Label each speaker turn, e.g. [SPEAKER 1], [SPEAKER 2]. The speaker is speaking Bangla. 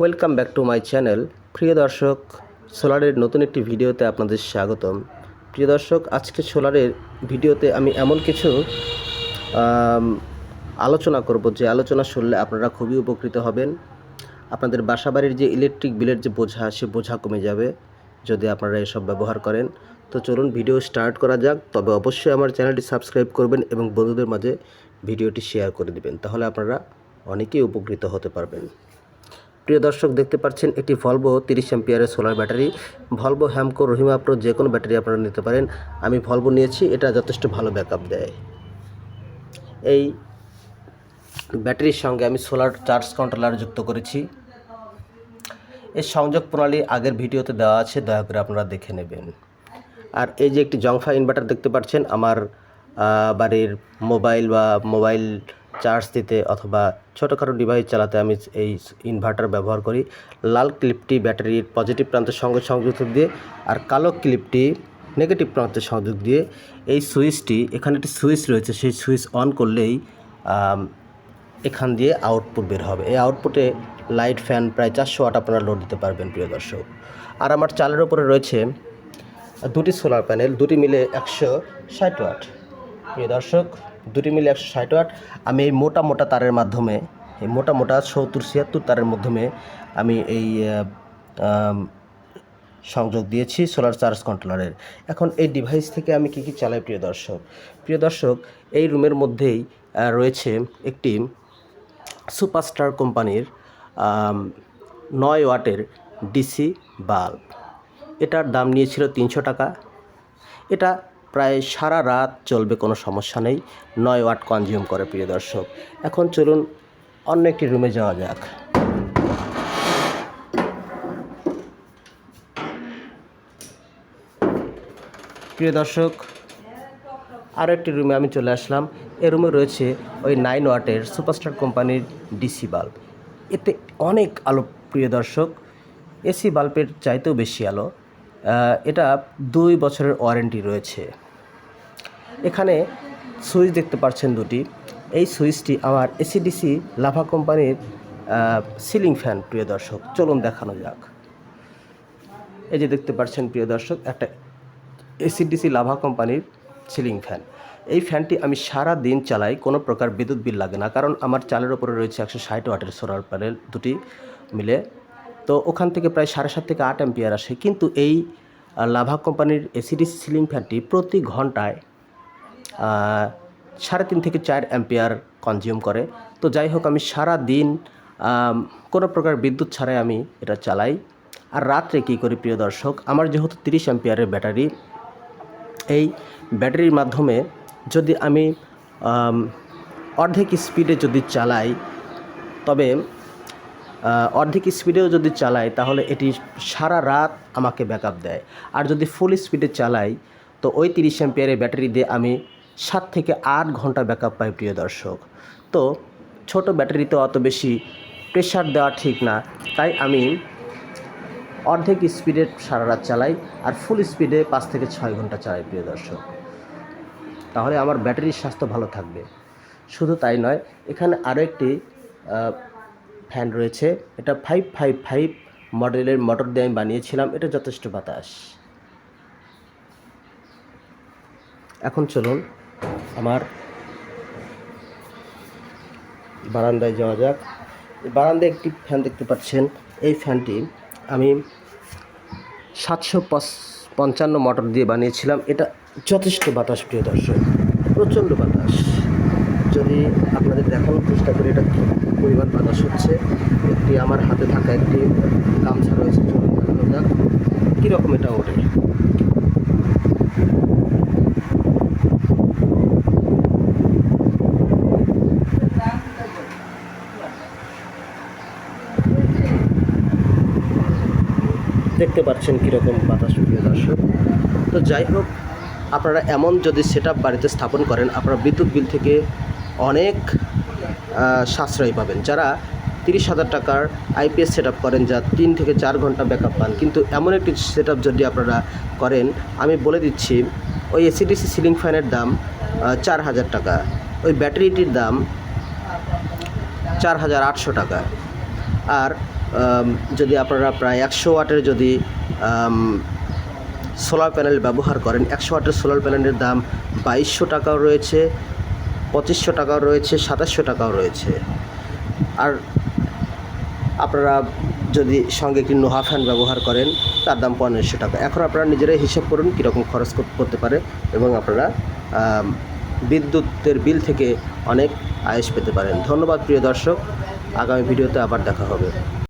[SPEAKER 1] Welcome back to my channel. প্রিয় দর্শক, সোলারের নতুন একটি ভিডিওতে আপনাদের স্বাগতম। প্রিয় দর্শক, আজকে সোলারের ভিডিওতে আমি এমন কিছু আলোচনা করব যে আলোচনা শুনলে আপনারা খুবই উপকৃত হবেন। আপনাদের বাসাবাড়ির যে ইলেকট্রিক বিলের যে বোঝা, সে বোঝা কমে যাবে যদি আপনারা এসব ব্যবহার করেন। তো চলুন ভিডিও স্টার্ট করা যাক। তবে অবশ্যই আমার চ্যানেলটি সাবস্ক্রাইব করবেন এবং বন্ধুদের মাঝে ভিডিওটি শেয়ার করে দিবেন। তাহলে আপনারা অনেকেই উপকৃত হতে পারবেন। প্রিয় দর্শক, দেখতে পাচ্ছেন একটি ভলভো তিরিশ এম্পিয়ারের solar battery Volvo Hamko Rahima pro যে কোনো ব্যাটারি আপনারা নিতে পারেন। আমি ভলভো নিয়েছি, এটা যথেষ্ট ভালো ব্যাকআপ দেয়। এই ব্যাটারির সঙ্গে আমি সোলার চার্জ কন্ট্রোলার যুক্ত করেছি। এর সংযোগ প্রণালী আগের ভিডিওতে দেওয়া আছে, দয়া করে আপনারা দেখে নেবেন। আর এই যে একটি জংফা ইনভার্টার দেখতে পাচ্ছেন, আমার বাড়ির মোবাইল বা মোবাইল চার্জ দিতে অথবা ছোটোখাটো ডিভাইস চালাতে আমি এই ইনভার্টার ব্যবহার করি। লাল ক্লিপটি ব্যাটারির পজিটিভ প্রান্তের সঙ্গে সংযুক্ত দিয়ে আর কালো ক্লিপটি নেগেটিভ প্রান্তের সংযোগ দিয়ে এই সুইচটি এখানে একটি সুইচ রয়েছে, সেই সুইচ অন করলেই এখান দিয়ে আউটপুট বের হবে। এই আউটপুটে লাইট ফ্যান প্রায় চারশো ওয়াট আপনারা লোড দিতে পারবেন, প্রিয় দর্শক। আর আমার চালের ওপরে রয়েছে দুটি সোলার প্যানেল দুটি মিলে একশো ষাট ওয়াট প্রিয় দর্শক দুটি মিলে একশো ষাট ওয়াট। আমি এই মোটা মোটা তারের মাধ্যমে, এই মোটা মোটা সত্তর ছিয়াত্তর তারের মাধ্যমে আমি এই সংযোগ দিয়েছি সোলার চার্জ কন্ট্রোলারের। এখন এই ডিভাইস থেকে আমি কি কি চালাই, প্রিয় দর্শক? প্রিয় দর্শক, এই রুমের মধ্যেই রয়েছে একটি সুপারস্টার কোম্পানির নয় ওয়াটের ডিসি বাল্ব এটার দাম নিয়েছিল তিনশো টাকা। এটা প্রায় সারা রাত চলবে কোনো সমস্যা নেই। নয় ওয়াট কনজিউম করে, প্রিয় দর্শক। এখন চলুন অন্য একটি রুমে যাওয়া যাক। প্রিয় দর্শক আরও একটি রুমে আমি চলে আসলাম। এ রুমে রয়েছে ওই নাইন ওয়াটের সুপারস্টার কোম্পানির ডিসি বাল্ব। এতে অনেক আলো, প্রিয় দর্শক। এসি বাল্বের চাইতেও বেশি আলো। এটা দুই বছরের ওয়ারেন্টি রয়েছে। এখানে সুইচ দেখতে পাচ্ছেন দুটি। এই সুইচটি আমার এসিডিসি লাভা কোম্পানির সিলিং ফ্যান প্রিয় দর্শক। চলুন দেখানো যাক। এই যে দেখতে পাচ্ছেন, প্রিয় দর্শক, একটা এসিডিসি লাভা কোম্পানির সিলিং ফ্যান এই ফ্যানটি আমি সারা দিন চালাই, কোনো প্রকার বিদ্যুৎ বিল লাগে না, কারণ আমার চালের ওপরে রয়েছে একশো ষাট ওয়াটের সোলার প্যানেল দুটি মিলে। তো ওখান থেকে প্রায় সাড়ে সাত থেকে আট অ্যাম্পিয়ার আসে। কিন্তু এই লাভা কোম্পানির এসিডিসি সিলিং ফ্যানটি প্রতি ঘন্টায় সাড়ে তিন থেকে চার অ্যাম্পিয়ার কনজিউম করে। তো যাই হোক, আমি সারা দিন কোনো প্রকার বিদ্যুৎ ছাড়াই আমি এটা চালাই। আর রাত্রে কী করি, প্রিয় দর্শক? আমার যেহেতু তিরিশ অ্যাম্পিয়ারের ব্যাটারি, এই ব্যাটারির মাধ্যমে যদি আমি অর্ধেক স্পিডে যদি চালাই, তবে অর্ধেক স্পিডেও যদি চালাই, তাহলে এটি সারা রাত আমাকে ব্যাকআপ দেয়। আর যদি ফুল স্পিডে চালাই, তো ওই তিরিশ অ্যাম্পিয়ারের ব্যাটারি দিয়ে আমি সাত থেকে আট ঘণ্টা ব্যাকআপ পাই প্রিয় দর্শক। তো ছোট ব্যাটারিতে অত বেশি প্রেশার দেওয়া ঠিক না। তাই আমি অর্ধেক স্পিডে সারা রাত চালাই আর ফুল স্পিডে পাঁচ থেকে ছয় ঘণ্টা চালাই প্রিয় দর্শক। তাহলে আমার ব্যাটারির স্বাস্থ্য ভালো থাকবে। শুধু তাই নয়, এখানে আরও একটি ফ্যান রয়েছে। এটা ফাইভ ফাইভ ফাইভ মডেলের মোটর দিয়ে আমি বানিয়েছিলাম। এটা যথেষ্ট বাতাস। এখন চলুন আমার বারান্দায় যাওয়া যাক। বারান্দায় একটি ফ্যান দেখতে পাচ্ছেন। এই ফ্যানটি আমি সাতশো পঞ্চান্ন মোটর দিয়ে বানিয়েছিলাম। এটা যথেষ্ট বাতাস, প্রিয় দর্শক। প্রচণ্ড বাতাস। যদি আপনাদের দেখানোর চেষ্টা করি এটা পরিমাণ বাতাস হচ্ছে, একটি আমার হাতে থাকা একটি গামছা রয়েছে কীরকম এটা ওঠে? দেখতে পাচ্ছেন কীরকম বাতাস প্রিয় দর্শক। তো যাই হোক, আপনারা এমন যদি সেট বাড়িতে স্থাপন করেন, আপনারা বিদ্যুৎ বিল থেকে অনেক সাশ্রয় পাবেন। যারা তিরিশ হাজার টাকার আইপিএস সেট করেন যা তিন থেকে চার ঘণ্টা ব্যাকআপ পান, কিন্তু এমন একটি সেট যদি আপনারা করেন, আমি বলে দিচ্ছি, ওই এসিডিসি সিলিং ফ্যানের দাম চার হাজার টাকা। ওই ব্যাটারিটির দাম, চার হাজার আটশো টাকা। আর যদি আপনারা প্রায় একশো ওয়াটের যদি সোলার প্যানেল ব্যবহার করেন, একশো ওয়াটের সোলার প্যানেলের দাম বাইশশো টাকাও রয়েছে, পঁচিশশো টাকাও রয়েছে, সাতাশশো টাকাও রয়েছে। আর আপনারা যদি সঙ্গে একটি নোহা ফ্যান ব্যবহার করেন, তার দাম পনেরোশো টাকা। এখন আপনারা নিজেরাই হিসাব করুন কীরকম খরচ করতে পারে এবং আপনারা বিদ্যুতের বিল থেকে অনেক আয়েস পেতে পারেন। ধন্যবাদ প্রিয় দর্শক। আগামী ভিডিওতে আবার দেখা হবে।